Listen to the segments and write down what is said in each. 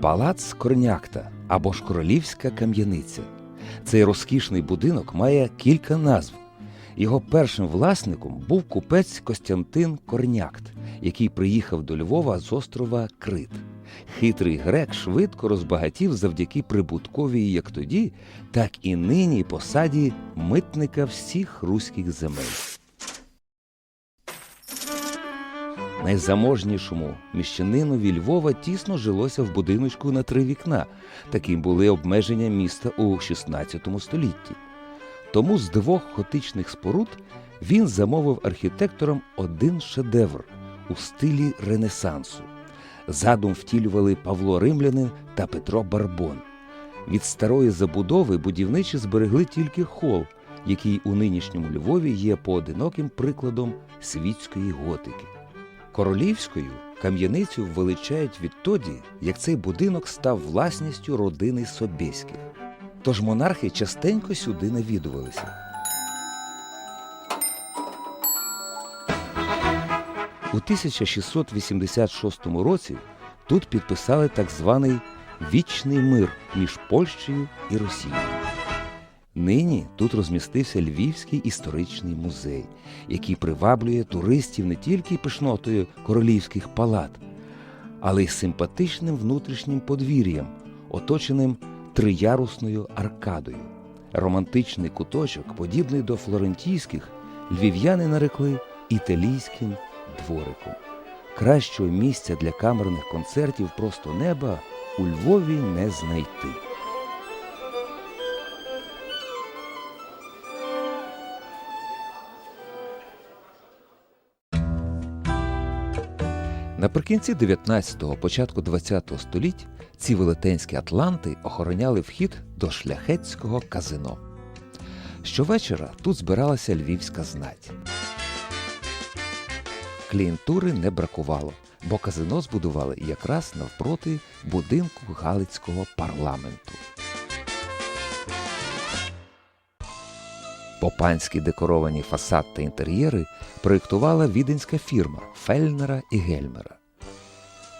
Палац Корнякта або ж Королівська кам'яниця. Цей розкішний будинок має кілька назв. Його першим власником був купець Костянтин Корнякт, який приїхав до Львова з острова Крит. Хитрий грек швидко розбагатів завдяки прибутковій як тоді, так і нині посаді митника всіх руських земель. Найзаможнішому міщанинові Львова тісно жилося в будиночку на три вікна. Таким були обмеження міста у XVI столітті. Тому з двох готичних споруд він замовив архітекторам один шедевр у стилі Ренесансу. Задум втілювали Павло Римлянин та Петро Барбон. Від старої забудови будівничі зберегли тільки хол, який у нинішньому Львові є поодиноким прикладом світської готики. Королівською кам'яницю величають відтоді, як цей будинок став власністю родини Собєських. Тож монархи частенько сюди навідувалися. У 1686 році тут підписали так званий Вічний мир між Польщею і Росією. Нині тут розмістився Львівський історичний музей, який приваблює туристів не тільки пишнотою королівських палат, але й симпатичним внутрішнім подвір'ям, оточеним триярусною аркадою. Романтичний куточок, подібний до флорентійських, львів'яни нарекли італійським двориком. Кращого місця для камерних концертів просто неба у Львові не знайти. Наприкінці 19-го, початку 20-го століть ці велетенські атланти охороняли вхід до шляхетського казино. Щовечора тут збиралася львівська знать. Клієнтури не бракувало, бо казино збудували якраз навпроти будинку Галицького парламенту. Попанські декоровані фасад та інтер'єри проєктувала віденська фірма Фельнера і Гельмера.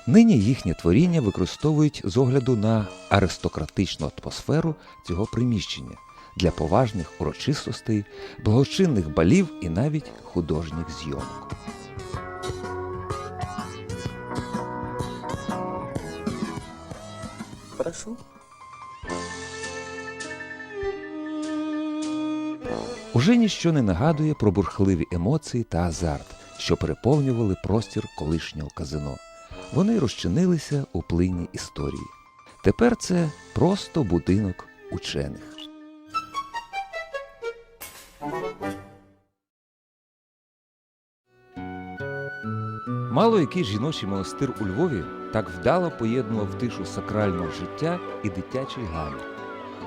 Нині їхнє творіння використовують з огляду на аристократичну атмосферу цього приміщення для поважних урочистостей, благочинних балів і навіть художніх зйомок. Прошу. Уже ніщо не нагадує про бурхливі емоції та азарт, що переповнювали простір колишнього казино. Вони розчинилися у плині історії. Тепер це просто будинок учених. Мало який жіночий монастир у Львові так вдало поєднував тишу сакрального життя і дитячий гамір.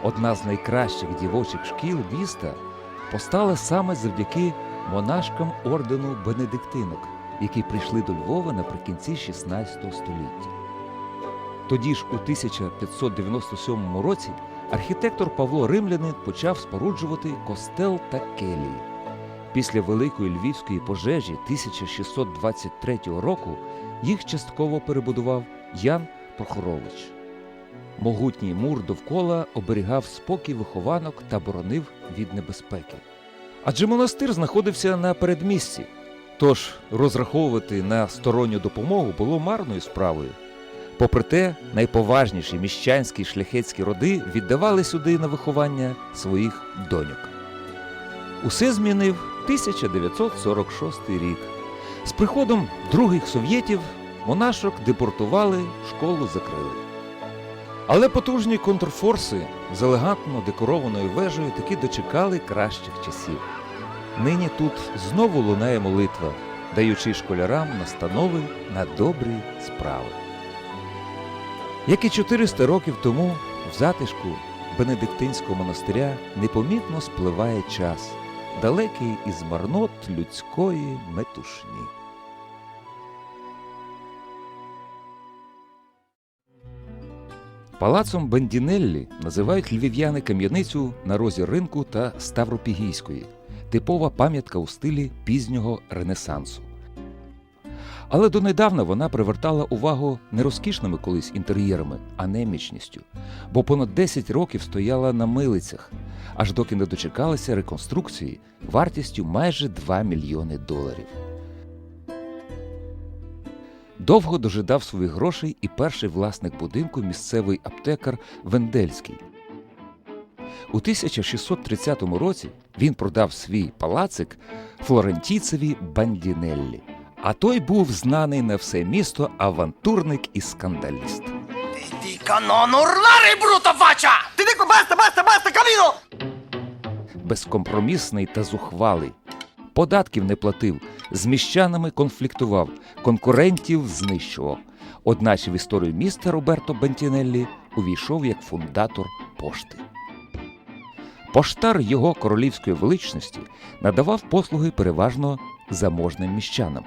Одна з найкращих дівочих шкіл міста постала саме завдяки монашкам ордену бенедиктинок, які прийшли до Львова наприкінці 16 століття. Тоді ж, у 1597 році, архітектор Павло Римлянин почав споруджувати костел та келії. Після Великої Львівської пожежі 1623 року їх частково перебудував Ян Прохорович. Могутній мур довкола оберігав спокій вихованок та боронив від небезпеки. Адже монастир знаходився на передмісті, тож розраховувати на сторонню допомогу було марною справою. Попри те, найповажніші міщанські шляхетські роди віддавали сюди на виховання своїх доньок. Усе змінив 1946 рік. З приходом других совєтів монашок депортували, школу закрили. Але потужні контрфорси з елегантно декорованою вежею таки дочекали кращих часів. Нині тут знову лунає молитва, даючи школярам настанови на добрі справи. Як і 400 років тому, в затишку Бенедиктинського монастиря непомітно спливає час, далекий із марнот людської метушні. Палацом Бендінеллі називають львів'яни кам'яницю на розі ринку та Ставропігійської, типова пам'ятка у стилі пізнього Ренесансу. Але донедавна вона привертала увагу не розкішними колись інтер'єрами, а немічністю, бо понад 10 років стояла на милицях, аж доки не дочекалася реконструкції вартістю майже 2 мільйони доларів. Довго дожидав своїх грошей і перший власник будинку місцевий аптекар Вендельський. У 1630 році він продав свій палацик флорентійцеві Бандінеллі, а той був знаний на все місто авантурник і скандаліст. Безкомпромісний та зухвалий. Податків не платив, з міщанами конфліктував, конкурентів знищував. Одначе в історію міста Роберто Бентінеллі увійшов як фундатор пошти. Поштар його королівської величності надавав послуги переважно заможним міщанам.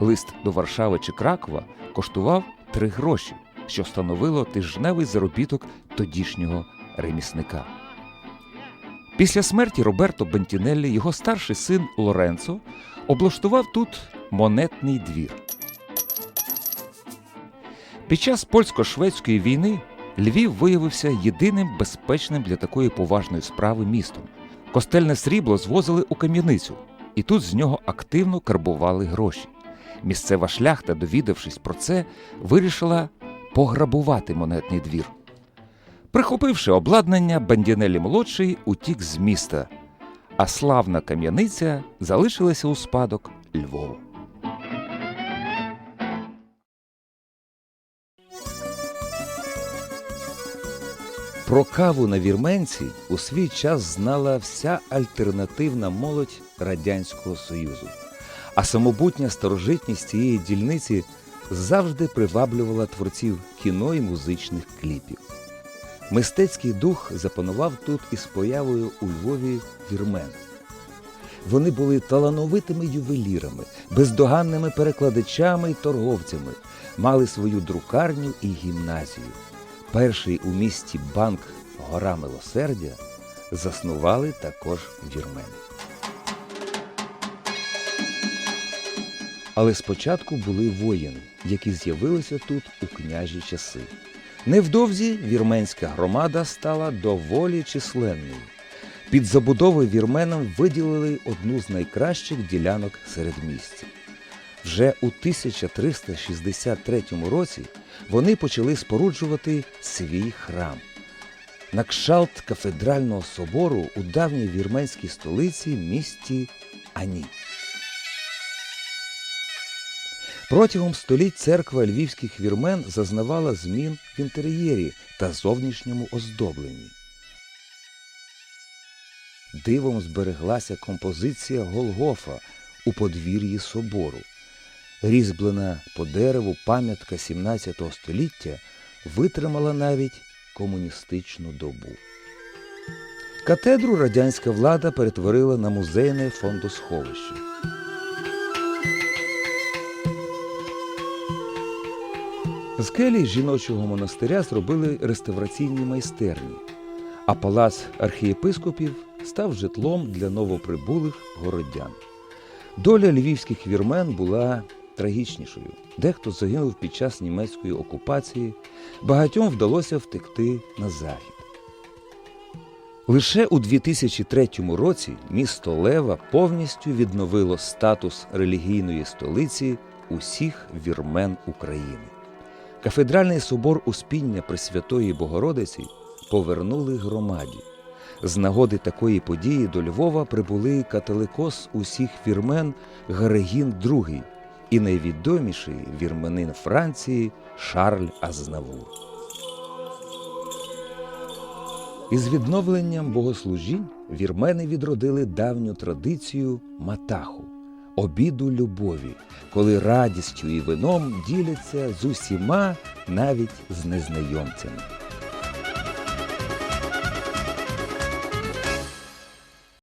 Лист до Варшави чи Кракова коштував три гроші, що становило тижневий заробіток тодішнього ремісника. Після смерті Роберто Бентінеллі його старший син Лоренцо облаштував тут монетний двір. Під час польсько-шведської війни Львів виявився єдиним безпечним для такої поважної справи містом. Костельне срібло звозили у кам'яницю, і тут з нього активно карбували гроші. Місцева шляхта, довідавшись про це, вирішила пограбувати монетний двір. Прихопивши обладнання, Бандінелі молодший утік з міста, а славна кам'яниця залишилася у спадок Львову. Про каву на вірменці у свій час знала вся альтернативна молодь Радянського Союзу. А самобутня старожитність цієї дільниці завжди приваблювала творців кіно і музичних кліпів. Мистецький дух запанував тут із появою у Львові вірмен. Вони були талановитими ювелірами, бездоганними перекладачами і торговцями, мали свою друкарню і гімназію. Перший у місті банк Гора Милосердя заснували також вірмени. Але спочатку були воїни, які з'явилися тут у княжі часи. Невдовзі вірменська громада стала доволі численною. Під забудовою вірменам виділили одну з найкращих ділянок середмістя. Вже у 1363 році вони почали споруджувати свій храм. На кшалт кафедрального собору у давній вірменській столиці місті Ані. Протягом століть церква львівських вірмен зазнавала змін в інтер'єрі та зовнішньому оздобленні. Дивом збереглася композиція Голгофа у подвір'ї собору. Різьблена по дереву пам'ятка 17 століття витримала навіть комуністичну добу. Катедру радянська влада перетворила на музейне фондосховище. З келій жіночого монастиря зробили реставраційні майстерні, а палац архієпископів став житлом для новоприбулих городян. Доля львівських вірмен була трагічнішою. Дехто загинув під час німецької окупації, багатьом вдалося втекти на захід. Лише у 2003 році місто Лева повністю відновило статус релігійної столиці усіх вірмен України. Кафедральний собор Успіння Пресвятої Богородиці повернули громаді. З нагоди такої події до Львова прибули католикос усіх вірмен Гарегін II і найвідоміший вірменин Франції Шарль Азнавур. Із відновленням богослужінь вірмени відродили давню традицію матаху обіду любові, коли радістю і вином діляться з усіма, навіть з незнайомцями.